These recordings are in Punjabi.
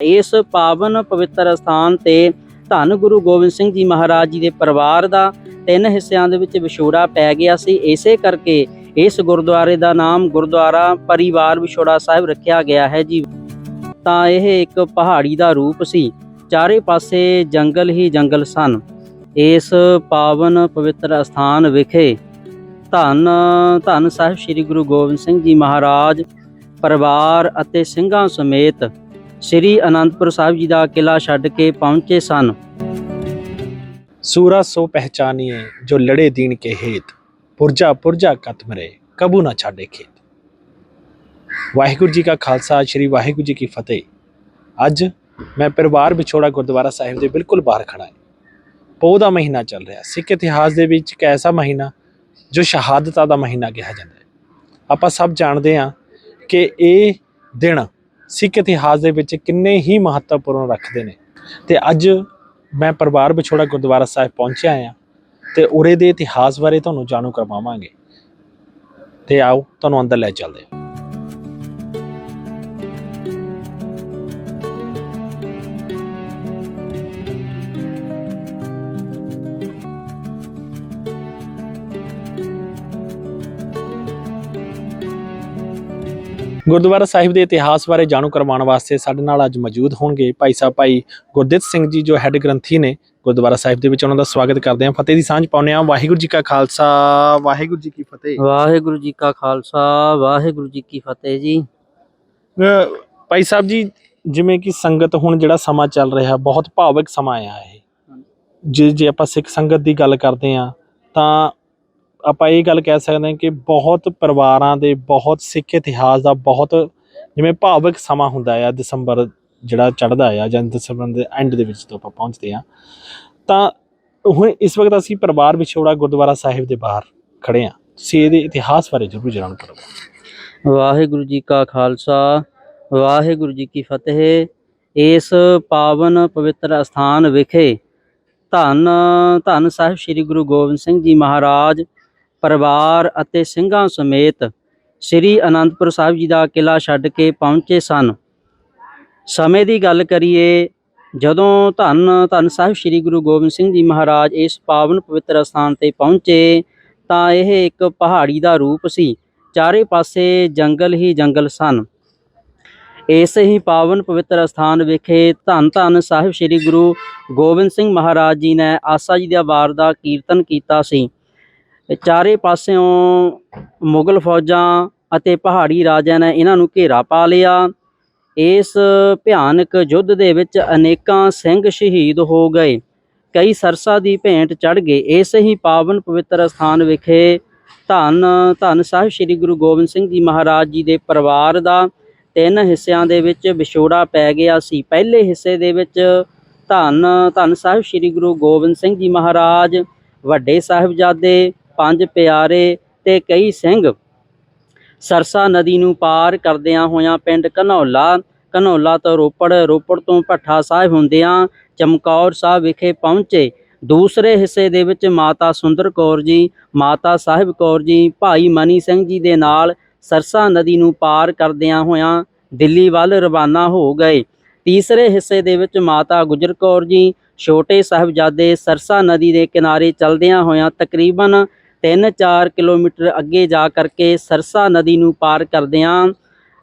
ਇਸ ਪਾਵਨ ਪਵਿੱਤਰ ਸਥਾਨ ਤੇ ਧੰਨ ਗੁਰੂ ਗੋਬਿੰਦ ਸਿੰਘ ਜੀ ਮਹਾਰਾਜ ਜੀ ਦੇ ਪਰਿਵਾਰ ਦਾ ਤਿੰਨ ਹਿੱਸਿਆਂ ਦੇ ਵਿੱਚ ਵਿਛੋੜਾ ਪੈ ਗਿਆ ਸੀ। ਇਸੇ ਕਰਕੇ ਇਸ ਗੁਰਦੁਆਰੇ ਦਾ ਨਾਮ ਗੁਰਦੁਆਰਾ ਪਰਿਵਾਰ ਵਿਛੋੜਾ ਸਾਹਿਬ ਰੱਖਿਆ ਗਿਆ ਹੈ ਜੀ। ਤਾਂ ਇਹ ਇੱਕ ਪਹਾੜੀ ਦਾ ਰੂਪ ਸੀ। ਚਾਰੇ ਪਾਸੇ ਜੰਗਲ ਹੀ ਜੰਗਲ ਸਨ। ਇਸ ਪਾਵਨ ਪਵਿੱਤਰ ਸਥਾਨ ਵਿਖੇ ਧੰਨ ਧੰਨ ਸਾਹਿਬ ਸ੍ਰੀ ਗੁਰੂ ਗੋਬਿੰਦ ਸਿੰਘ ਜੀ ਮਹਾਰਾਜ, ਪਰਿਵਾਰ ਅਤੇ ਸਿੰਘਾਂ ਸਮੇਤ ਸ੍ਰੀ ਅਨੰਦਪੁਰ ਸਾਹਿਬ ਜੀ ਦਾ ਕਿਲਾ ਛੱਡ ਕੇ ਪਹੁੰਚੇ ਸਨ। ਸੂਰਾ ਸੋ ਪਹਿਚਾਨੀਏ, ਜੋ ਲੜੇ ਦੀਨ ਕੇ ਹੇਤ। ਪੁਰਜਾ ਪੁਰਜਾ ਕਤਮਰੇ ਕਬੂ ਨਾ ਛਾੜੇ ਖੇਤ। ਵਾਹਿਗੁਰੂ ਜੀ ਕਾ ਖਾਲਸਾ, ਸ੍ਰੀ ਵਾਹਿਗੁਰੂ ਜੀ ਕੀ ਫਤਿਹ। ਅੱਜ ਮੈਂ ਪਰਿਵਾਰ ਵਿਛੋੜਾ ਗੁਰਦੁਆਰਾ ਸਾਹਿਬ ਦੇ ਬਿਲਕੁਲ ਬਾਹਰ ਖੜਾ ਹਾਂ। ਪੋ ਦਾ ਮਹੀਨਾ ਚੱਲ ਰਿਹਾ, ਸਿੱਖ ਇਤਿਹਾਸ ਦੇ ਵਿੱਚ ਇੱਕ ਐਸਾ ਮਹੀਨਾ, ਜੋ ਸ਼ਹਾਦਤਾਂ ਦਾ ਮਹੀਨਾ ਕਿਹਾ ਜਾਂਦਾ ਹੈ। ਆਪਾਂ ਸਭ ਜਾਣਦੇ ਹਾਂ ਕਿ ਇਹ ਦਿਨ ਸਿੱਖ ਇਤਿਹਾਸ ਦੇ ਵਿੱਚ ਕਿੰਨੇ ਹੀ ਮਹੱਤਵਪੂਰਨ ਰੱਖਦੇ ਨੇ। ਤੇ ਅੱਜ ਮੈਂ ਪਰਿਵਾਰ ਵਿਛੋੜਾ ਗੁਰਦੁਆਰਾ ਸਾਹਿਬ ਪਹੁੰਚਿਆ ਆ ਤੇ ਉਰੇ ਦੇ ਇਤਿਹਾਸ ਬਾਰੇ ਤੁਹਾਨੂੰ ਜਾਣੂ ਕਰਵਾਵਾਂਗੇ। ਤੇ ਆਓ, ਤੁਹਾਨੂੰ ਅੰਦਰ ਲੈ ਚੱਲਦੇ ਹਾਂ। ਗੁਰਦੁਆਰਾ ਸਾਹਿਬ ਦੇ ਇਤਿਹਾਸ ਬਾਰੇ ਜਾਣੂ ਕਰਵਾਉਣ ਵਾਸਤੇ ਸਾਡੇ ਨਾਲ ਅੱਜ ਮੌਜੂਦ ਹੋਣਗੇ ਭਾਈ ਸਾਹਿਬ ਭਾਈ ਗੁਰਦਿੱਤ ਸਿੰਘ ਜੀ ਜੋ ਹੈੱਡ ਗ੍ਰੰਥੀ ਨੇ ਗੁਰਦੁਆਰਾ ਸਾਹਿਬ ਦੇ ਵਿੱਚ ਉਹਨਾਂ ਦਾ ਸਵਾਗਤ ਕਰਦੇ ਹਾਂ। ਫਤਿਹ ਦੀ ਸਾਂਝ ਪਾਉਂਦੇ ਹਾਂ। ਵਾਹਿਗੁਰੂ ਜੀ ਕਾ ਖਾਲਸਾ। ਵਾਹਿਗੁਰੂ ਜੀ ਕੀ ਫਤਿਹ। ਵਾਹਿਗੁਰੂ ਜੀ ਕਾ ਖਾਲਸਾ। ਵਾਹਿਗੁਰੂ ਜੀ ਕੀ ਫਤਿਹ ਜੀ। ਭਾਈ ਸਾਹਿਬ ਜੀ ਜਿਵੇਂ ਕਿ ਸੰਗਤ ਹੁਣ ਜਿਹੜਾ ਸਮਾਂ ਚੱਲ ਰਿਹਾ ਬਹੁਤ ਭਾਵਕ ਸਮਾਂ ਆ ਇਹ। ਜੇ ਜੇ ਆਪਾਂ ਸਿੱਖ ਸੰਗਤ ਦੀ ਗੱਲ ਕਰਦੇ ਆ ਤਾਂ ਆਪਾਂ ਇਹ ਗੱਲ ਕਹਿ ਸਕਦੇ ਹਾਂ ਕਿ ਬਹੁਤ ਪਰਿਵਾਰਾਂ ਦੇ, ਬਹੁਤ ਸਿੱਖ ਇਤਿਹਾਸ ਦਾ ਬਹੁਤ ਜਿਵੇਂ ਭਾਵਕ ਸਮਾਂ ਹੁੰਦਾ ਆ ਦਸੰਬਰ ਜਿਹੜਾ ਚੜ੍ਹਦਾ ਆ ਜਾਂ ਦਸੰਬਰ ਦੇ ਐਂਡ ਦੇ ਵਿੱਚ ਜਦੋਂ ਆਪਾਂ ਪਹੁੰਚਦੇ ਆ ਤਾਂ ਹੁਣ ਇਸ ਵਕਤ ਅਸੀਂ ਪਰਿਵਾਰ ਵਿਛੋੜਾ ਗੁਰਦੁਆਰਾ ਸਾਹਿਬ ਦੇ ਬਾਹਰ ਖੜੇ ਆ ਤੁਸੀਂ ਇਹਦੇ ਇਤਿਹਾਸ ਬਾਰੇ ਜ਼ਰੂਰ ਜਾਣ ਕਰੋ। ਵਾਹਿਗੁਰੂ ਜੀ ਕਾ ਖਾਲਸਾ, ਵਾਹਿਗੁਰੂ ਜੀ ਕੀ ਫਤਿਹ। ਇਸ ਪਾਵਨ ਪਵਿੱਤਰ ਅਸਥਾਨ ਵਿਖੇ ਧੰਨ ਧੰਨ ਸਾਹਿਬ ਸ੍ਰੀ ਗੁਰੂ ਗੋਬਿੰਦ ਸਿੰਘ ਜੀ ਮਹਾਰਾਜ ਪਰਿਵਾਰ ਅਤੇ ਸਿੰਘਾਂ ਸਮੇਤ ਸ੍ਰੀ ਅਨੰਦਪੁਰ ਸਾਹਿਬ ਜੀ ਦਾ ਕਿਲਾ ਛੱਡ ਕੇ ਪਹੁੰਚੇ ਸਨ। ਸਮੇਂ ਦੀ ਗੱਲ ਕਰੀਏ, ਜਦੋਂ ਧੰਨ ਧੰਨ ਸਾਹਿਬ ਸ੍ਰੀ ਗੁਰੂ ਗੋਬਿੰਦ ਸਿੰਘ ਜੀ ਮਹਾਰਾਜ ਇਸ ਪਾਵਨ ਪਵਿੱਤਰ ਸਥਾਨ ਤੇ ਪਹੁੰਚੇ, ਤਾਂ ਇਹ ਇੱਕ ਪਹਾੜੀ ਦਾ ਰੂਪ ਸੀ। ਚਾਰੇ ਪਾਸੇ ਜੰਗਲ ਹੀ ਜੰਗਲ ਸਨ। ਇਸ ਹੀ ਪਾਵਨ ਪਵਿੱਤਰ ਸਥਾਨ ਵਿਖੇ ਧੰਨ ਧੰਨ ਸਾਹਿਬ ਸ੍ਰੀ ਗੁਰੂ ਗੋਬਿੰਦ ਸਿੰਘ ਮਹਾਰਾਜ ਜੀ ਨੇ ਆਸਾ ਜੀ ਦੇ ਵਾਰ ਦਾ ਕੀਰਤਨ ਕੀਤਾ ਸੀ। ਤੇ ਚਾਰੇ ਪਾਸਿਓਂ ਮੁਗਲ ਫੌਜਾਂ ਅਤੇ ਪਹਾੜੀ ਰਾਜਿਆਂ ਨੇ ਇਹਨਾਂ ਨੂੰ ਘੇਰਾ ਪਾ ਲਿਆ। ਇਸ ਭਿਆਨਕ ਯੁੱਧ ਦੇ ਵਿੱਚ ਅਨੇਕਾਂ ਸਿੰਘ ਸ਼ਹੀਦ ਹੋ ਗਏ। ਕਈ ਸਰਸਾ ਦੀ ਭੇਂਟ ਚੜ ਗਏ। ਇਸ ਹੀ ਪਾਵਨ ਪਵਿੱਤਰ ਸਥਾਨ ਵਿਖੇ ਧੰਨ ਧੰਨ ਸਾਹਿਬ ਸ੍ਰੀ ਗੁਰੂ ਗੋਬਿੰਦ ਸਿੰਘ ਜੀ ਮਹਾਰਾਜ ਜੀ ਦੇ ਪਰਿਵਾਰ ਦਾ ਤਿੰਨ ਹਿੱਸਿਆਂ ਦੇ ਵਿੱਚ ਵਿਛੋੜਾ ਪੈ ਗਿਆ ਸੀ। ਪਹਿਲੇ ਹਿੱਸੇ ਦੇ ਵਿੱਚ ਧੰਨ ਧੰਨ ਸਾਹਿਬ ਸ੍ਰੀ ਗੁਰੂ ਗੋਬਿੰਦ ਸਿੰਘ ਜੀ ਮਹਾਰਾਜ, ਵੱਡੇ ਸਾਹਿਬਜ਼ਾਦੇ ਪੰਜ ਪਿਆਰੇ ਤੇ ਕਈ ਸਿੰਘ। ਸਰਸਾ ਨਦੀ ਨੂੰ ਪਾਰ ਕਰਦਿਆਂ ਹੋਇਆਂ ਪਿੰਡ ਘਨੌਲਾ ਘਨੌਲਾ ਤੋਂ ਰੋਪੜ ਰੋਪੜ ਤੋਂ ਭੱਠਾ ਸਾਹਿਬ ਹੁੰਦਿਆਂ ਚਮਕੌਰ ਸਾਹਿਬ ਵਿਖੇ ਪਹੁੰਚੇ। ਦੂਸਰੇ ਹਿੱਸੇ ਦੇ ਵਿੱਚ ਮਾਤਾ ਸੁੰਦਰ ਕੌਰ ਜੀ, ਮਾਤਾ ਸਾਹਿਬ ਕੌਰ ਜੀ, ਭਾਈ ਮਨੀ ਸਿੰਘ ਜੀ ਦੇ ਨਾਲ ਸਰਸਾ ਨਦੀ ਨੂੰ ਪਾਰ ਕਰਦਿਆਂ ਹੋਇਆਂ ਦਿੱਲੀ ਵੱਲ ਰਵਾਨਾ ਹੋ ਗਏ। ਤੀਸਰੇ ਹਿੱਸੇ ਦੇ ਵਿੱਚ ਮਾਤਾ ਗੁਜਰ ਕੌਰ ਜੀ, ਛੋਟੇ ਸਾਹਿਬਜ਼ਾਦੇ ਸਰਸਾ ਨਦੀ ਦੇ ਕਿਨਾਰੇ ਚਲਦਿਆਂ ਹੋਇਆਂ ਤਕਰੀਬਨ 3-4 ਕਿਲੋਮੀਟਰ ਅੱਗੇ ਜਾ ਕਰਕੇ ਸਰਸਾ ਨਦੀ ਨੂੰ ਪਾਰ ਕਰਦਿਆਂ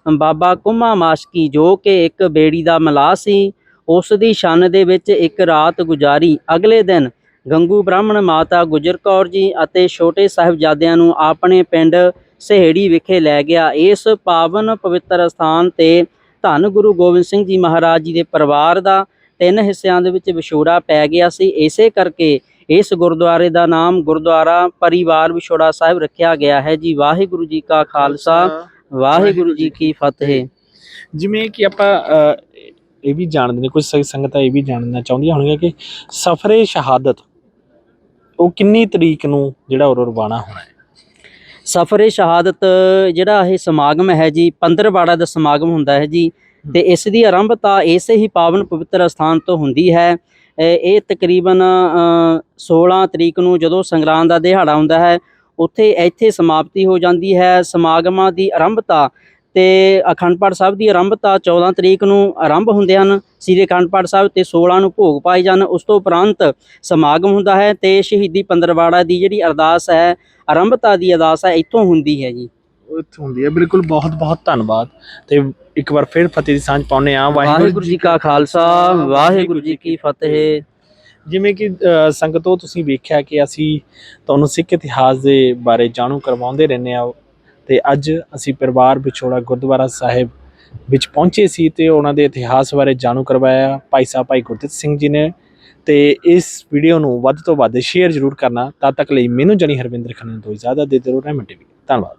ਬਾਬਾ ਕੁਮਾ ਮਾਸ਼ਕੀ ਜੋ ਕਿ ਇੱਕ ਬੇੜੀ ਦਾ ਮਲਾਹ ਸੀ, ਉਸ ਦੀ ਛੰਨ ਦੇ ਵਿੱਚ ਇੱਕ ਰਾਤ ਗੁਜ਼ਾਰੀ। ਅਗਲੇ ਦਿਨ ਗੰਗੂ ਬ੍ਰਾਹਮਣ ਮਾਤਾ ਗੁਜਰ ਕੌਰ ਜੀ ਅਤੇ ਛੋਟੇ ਸਾਹਿਬਜ਼ਾਦਿਆਂ ਨੂੰ ਆਪਣੇ ਪਿੰਡ ਸਹੇੜੀ ਵਿਖੇ ਲੈ ਗਿਆ। ਇਸ ਪਾਵਨ ਪਵਿੱਤਰ ਸਥਾਨ ਤੇ ਧੰਨ ਗੁਰੂ ਗੋਬਿੰਦ ਸਿੰਘ ਜੀ ਮਹਾਰਾਜ ਜੀ ਦੇ ਪਰਿਵਾਰ ਦਾ ਤਿੰਨ ਹਿੱਸਿਆਂ ਦੇ ਵਿੱਚ ਵਿਛੋੜਾ ਪੈ ਗਿਆ ਸੀ। ਇਸੇ ਕਰਕੇ ਇਸ ਗੁਰਦੁਆਰੇ ਦਾ ਨਾਮ ਗੁਰਦੁਆਰਾ ਪਰਿਵਾਰ ਵਿਛੋੜਾ ਸਾਹਿਬ ਰੱਖਿਆ ਗਿਆ ਹੈ ਜੀ। ਵਾਹਿਗੁਰੂ ਜੀ ਕਾ ਖਾਲਸਾ ਵਾਹਿਗੁਰੂ ਜੀ ਕੀ ਫਤਿਹ। ਜਿਵੇਂ ਕਿ ਆਪਾਂ ਇਹ ਵੀ ਜਾਣਦੇ ਨੇ ਕੁਝ ਸੰਗਤਾਂ ਇਹ ਵੀ ਜਾਣਨਾ ਚਾਹੁੰਦੀਆਂ ਹੋਣਗੀਆਂ ਕਿ ਸਫਰੇ ਸ਼ਹਾਦਤ ਉਹ ਕਿੰਨੀ ਤਰੀਕ ਨੂੰ ਜਿਹੜਾ ਉਹ ਰਵਾਨਾ ਹੋਣਾ ਹੈ? ਸਫਰੇ ਸ਼ਹਾਦਤ ਜਿਹੜਾ ਇਹ ਸਮਾਗਮ ਹੈ ਜੀ ਪੰਦਰਵਾੜਾ ਦਾ ਸਮਾਗਮ ਹੁੰਦਾ ਹੈ ਜੀ। ਤੇ ਇਸ ਦੀ ਆਰੰਭਤਾ ਇਸੇ ਹੀ ਪਾਵਨ ਪਵਿੱਤਰ ਸਥਾਨ ਤੋਂ ਹੁੰਦੀ ਹੈ। ਇਹ ਤਕਰੀਬਨ ਅ, 16 ਤਰੀਕ ਨੂੰ ਜਦੋਂ ਸੰਗਰਾਂਦ ਦਾ ਦਿਹਾੜਾ ਹੁੰਦਾ ਹੈ ਉੱਥੇ ਇੱਥੇ ਸਮਾਪਤੀ ਹੋ ਜਾਂਦੀ ਹੈ ਸਮਾਗਮਾਂ ਦੀ ਆਰੰਭਤਾ ਤੇ ਅਖੰਡ ਪਾਠ ਸਾਹਿਬ ਦੀ ਆਰੰਭਤਾ 14 ਤਰੀਕ ਨੂੰ ਆਰੰਭ ਹੁੰਦੇ ਹਨ। ਸ੍ਰੀ ਅਖੰਡ ਪਾਠ ਸਾਹਿਬ ਤੇ 16 ਨੂੰ ਭੋਗ ਪਾਏ ਜਾਣ। ਉਸ ਤੋਂ ਉਪਰੰਤ ਸਮਾਗਮ ਹੁੰਦਾ ਹੈ ਤੇ ਸ਼ਹੀਦੀ ਪੰਦਰਵਾੜਾ ਦੀ ਜਿਹੜੀ ਅਰਦਾਸ ਹੈ ਆਰੰਭਤਾ ਦੀ ਅਰਦਾਸ ਹੈ ਇੱਥੋਂ ਹੁੰਦੀ ਹੈ ਜੀ। ਉੱਥੇ ਹੁੰਦੀ ਹੈ। ਬਿਲਕੁਲ ਬਹੁਤ ਬਹੁਤ ਧੰਨਵਾਦ। ਤੇ ਇੱਕ ਵਾਰ ਫਿਰ ਫਤਿਹ ਦੀ ਸਾਂਝ ਪਾਉਨੇ ਆ ਵਾਹਿਗੁਰੂ ਜੀ ਕਾ ਖਾਲਸਾ ਵਾਹਿਗੁਰੂ ਜੀ ਕੀ ਫਤਿਹ। ਜਿਵੇਂ ਕਿ ਸੰਗਤੋ ਤੁਸੀਂ ਵੇਖਿਆ ਕਿ ਅਸੀਂ ਤੁਹਾਨੂੰ ਸਿੱਖ ਇਤਿਹਾਸ ਦੇ ਬਾਰੇ ਜਾਣੂ ਕਰਵਾਉਂਦੇ ਰਹਿੰਦੇ ਆ ਤੇ ਅੱਜ ਅਸੀਂ ਪਰਿਵਾਰ ਵਿਛੋੜਾ ਗੁਰਦੁਆਰਾ ਸਾਹਿਬ ਵਿੱਚ ਪਹੁੰਚੇ ਸੀ ਤੇ ਉਹਨਾਂ ਦੇ ਇਤਿਹਾਸ ਬਾਰੇ ਜਾਣੂ ਕਰਵਾਇਆ। ਭਾਈ ਸਾਹਿਬ ਭਾਈ ਗੁਰਦਿੱਤ ਸਿੰਘ ਜੀ ਨੇ। ਤੇ ਇਸ ਵੀਡੀਓ ਨੂੰ ਵੱਧ ਤੋਂ ਵੱਧ ਸ਼ੇਅਰ ਜ਼ਰੂਰ ਕਰਨਾ। ਤਦ ਤੱਕ ਲਈ ਮੈਨੂੰ ਜਣੀ ਹਰਵਿੰਦਰ ਖੰਨੇ ਤੋਂ ਇਜਾਜ਼ਤ ਦੇ ਦਿਓ। ਰਹਿਮਤ ਟੀਵੀ। ਧੰਨਵਾਦ।